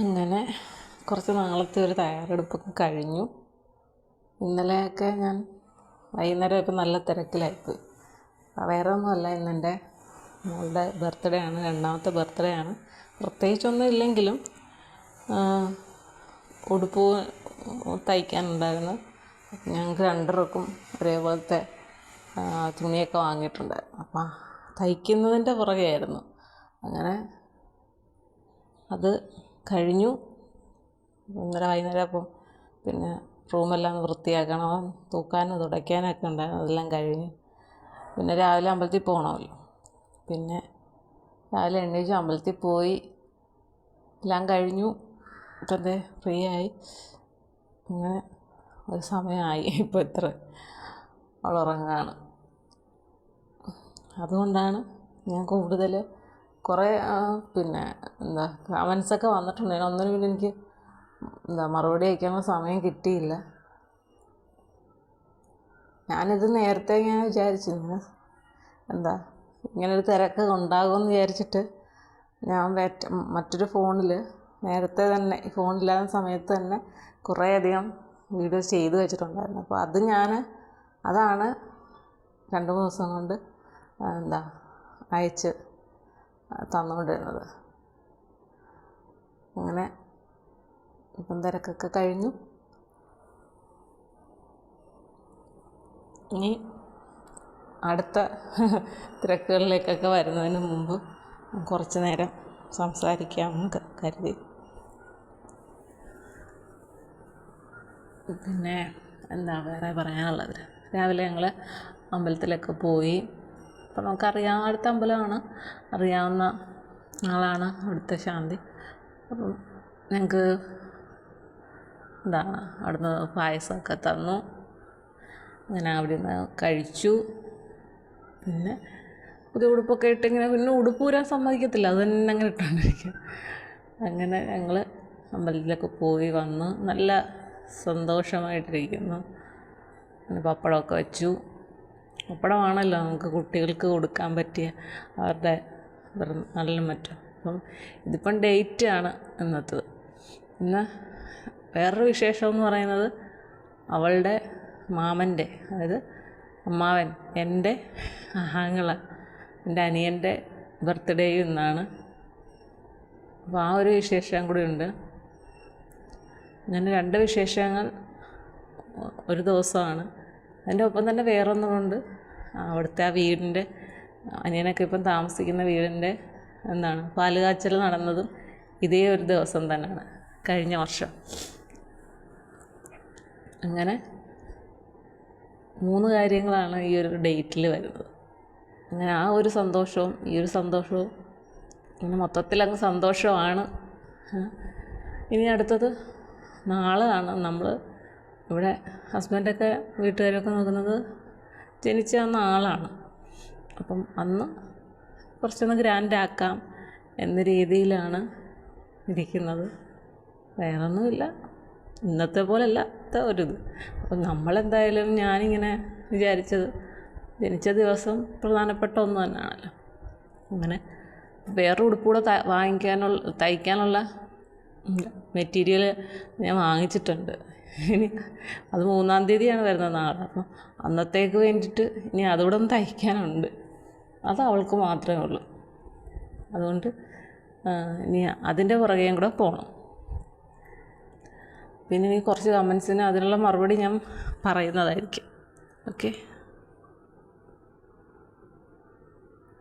അങ്ങനെ കുറച്ച് നാളത്തെ ഒരു തയ്യാറെടുപ്പൊക്കെ കഴിഞ്ഞു. ഇന്നലെയൊക്കെ ഞാൻ വൈകുന്നേരം ഇപ്പം നല്ല തിരക്കിലായിപ്പോയി. വേറെ ഒന്നുമല്ല ഇന്നെന്റെ മോളുടെ ബർത്ത്ഡേ ആണ് രണ്ടാമത്തെ ബർത്ത്ഡേ ആണ്. പ്രത്യേകിച്ചൊന്നും ഇല്ലെങ്കിലും ഉടുപ്പ് തയ്ക്കാനുണ്ടായിരുന്നു. ഞങ്ങൾക്ക് രണ്ടർക്കും ഒരേപോലത്തെ തുണിയൊക്കെ വാങ്ങിയിട്ടുണ്ടായിരുന്നു. അപ്പം തയ്ക്കുന്നതിന്റെ പുറകെയായിരുന്നു. അങ്ങനെ അത് കഴിഞ്ഞു. ഇന്നലെ വൈകുന്നേരം അപ്പം പിന്നെ റൂമെല്ലാം ഒന്ന് വൃത്തിയാക്കണം തൂക്കാനും തുടയ്ക്കാനൊക്കെ ഉണ്ടായിരുന്നു. അതെല്ലാം കഴിഞ്ഞു. പിന്നെ രാവിലെ അമ്പലത്തിൽ പോകണമല്ലോ പിന്നെ രാവിലെ എണീച്ച് അമ്പലത്തിൽ പോയി. എല്ലാം കഴിഞ്ഞു. ഇപ്പം ഫ്രീ ആയി. അങ്ങനെ ഒരു സമയമായി. ഇപ്പോൾ ഇത്ര അവൾ ഉറങ്ങുകയാണ് അതുകൊണ്ടാണ് ഞാൻ കൂടുതൽ കുറേ പിന്നെ എന്താ കമൻസൊക്കെ വന്നിട്ടുണ്ടായിരുന്നു ഒന്നിനു പിന്നെ എനിക്ക് എന്താ മറുപടി അയക്കാനുള്ള സമയം കിട്ടിയില്ല. ഞാനിത് നേരത്തെ ഇങ്ങനെ വിചാരിച്ചു ഇങ്ങനെ എന്താ ഇങ്ങനൊരു തിരക്ക് ഉണ്ടാകുമെന്ന് വിചാരിച്ചിട്ട് ഞാൻ മറ്റ് മറ്റൊരു ഫോണിൽ നേരത്തെ തന്നെ ഫോണില്ലാത്ത സമയത്ത് തന്നെ കുറേയധികം വീഡിയോസ് ചെയ്ത് വെച്ചിട്ടുണ്ടായിരുന്നു. അപ്പോൾ അത് ഞാൻ അതാണ് രണ്ട് മൂന്ന് ദിവസം കൊണ്ട് എന്താ അയച്ച് തന്നുകൊണ്ടിരുന്നത്. അങ്ങനെ ഇപ്പം തിരക്കൊക്കെ കഴിഞ്ഞു. ഇനി അടുത്ത തിരക്കുകളിലേക്കൊക്കെ വരുന്നതിന് മുമ്പ് കുറച്ച് നേരം സംസാരിക്കാമെന്ന് കരുതി. പിന്നെ എന്താ വേറെ പറയാനുള്ളത്? രാവിലെ ഞങ്ങൾ അമ്പലത്തിലൊക്കെ പോയി അപ്പം അറിയാവുന്ന അടുത്ത അമ്പലമാണ് അറിയാവുന്ന ആളാണ് അവിടുത്തെ ശാന്തി. അപ്പം ഞങ്ങൾക്ക് എന്താണ് അവിടുന്ന് പായസമൊക്കെ തന്നു. അങ്ങനെ അവിടെ നിന്ന് കഴിച്ചു. പിന്നെ പുതിയ ഉടുപ്പൊക്കെ ഇട്ടിങ്ങനെ പിന്നെ ഉടുപ്പ് ഊരാൻ സമ്മതിക്കത്തില്ല. അത് തന്നെ അങ്ങനെ ഇട്ടുകൊണ്ടിരിക്കുക അങ്ങനെ ഞങ്ങൾ അമ്പലത്തിലൊക്കെ പോയി വന്ന് നല്ല സന്തോഷമായിട്ടിരിക്കുന്നു. പിന്നെ പപ്പടമൊക്കെ വെച്ചു. പപ്പടമാണല്ലോ നമുക്ക് കുട്ടികൾക്ക് കൊടുക്കാൻ പറ്റിയ അവരുടെ നല്ല മറ്റും. അപ്പം ഇതിപ്പം ഡേറ്റ് ആണ് ഇന്നത്തത്. ഇന്ന് വേറൊരു വിശേഷം എന്ന് പറയുന്നത് അവളുടെ മാമന്റെ അതായത് അമ്മാവൻ എന്റെ ആങ്ങള എന്റെ അനിയന്റെ ബർത്ത്ഡേയും ഇന്നാണ്. അപ്പോൾ ആ ഒരു വിശേഷം കൂടി ഉണ്ട്. അങ്ങനെ രണ്ട് വിശേഷങ്ങൾ ഒരു ദിവസമാണ്. അതിന്റെ ഒപ്പം തന്നെ വേറൊന്നുമുണ്ട്. അവിടുത്തെ ആ വീടിന്റെ അനിയനൊക്കെ ഇപ്പം താമസിക്കുന്ന വീടിന്റെ എന്താണ് പാലുകാച്ചൽ നടന്നതും ഇതേ ഒരു ദിവസം തന്നെയാണ് കഴിഞ്ഞ വർഷം. അങ്ങനെ മൂന്ന് കാര്യങ്ങളാണ് ഈ ഒരു ഡേറ്റിൽ വരുന്നത്. അങ്ങനെ ആ ഒരു സന്തോഷവും ഈ ഒരു സന്തോഷവും അങ്ങനെ മൊത്തത്തിലങ്ങ് സന്തോഷമാണ്. ഇനി അടുത്തത് നാളെയാണ് നമ്മൾ ഇവിടെ ഹസ്ബൻഡൊക്കെ വീട്ടുകാരൊക്കെ നോക്കുന്നത് ജനിച്ച അന്ന് ആളാണ്. അപ്പം അന്ന് കുറച്ചൊന്ന് ഗ്രാൻഡാക്കാം എന്ന രീതിയിലാണ് ഇരിക്കുന്നത്. വേറൊന്നുമില്ല. ഇന്നത്തെ പോലെ അല്ലാത്ത ഒരിത്. അപ്പം നമ്മളെന്തായാലും ഞാനിങ്ങനെ വിചാരിച്ചത് ജനിച്ച ദിവസം പ്രധാനപ്പെട്ട ഒന്ന് തന്നെയാണല്ലോ അങ്ങനെ വേറെ ഉടുപ്പൂടെ ത വാങ്ങിക്കാനുള്ള തയ്ക്കാനുള്ള മെറ്റീരിയൽ ഞാൻ വാങ്ങിച്ചിട്ടുണ്ട്. ഇനി അത് മൂന്നാം തീയതിയാണ് വരുന്നത് നാളെ. അപ്പം അന്നത്തേക്ക് വേണ്ടിയിട്ട് ഇനി അതുകൂടെ ഒന്ന് തയ്ക്കാനുണ്ട്. അത് അവൾക്ക് മാത്രമേ ഉള്ളൂ. അതുകൊണ്ട് ഇനി അതിന്റെ പുറകെയും കൂടെ പോകണം പിന്നെ ഇനി കുറച്ച് കമൻസിന് അതിനുള്ള മറുപടി ഞാൻ പറയുന്നതായിരിക്കും. ഓക്കെ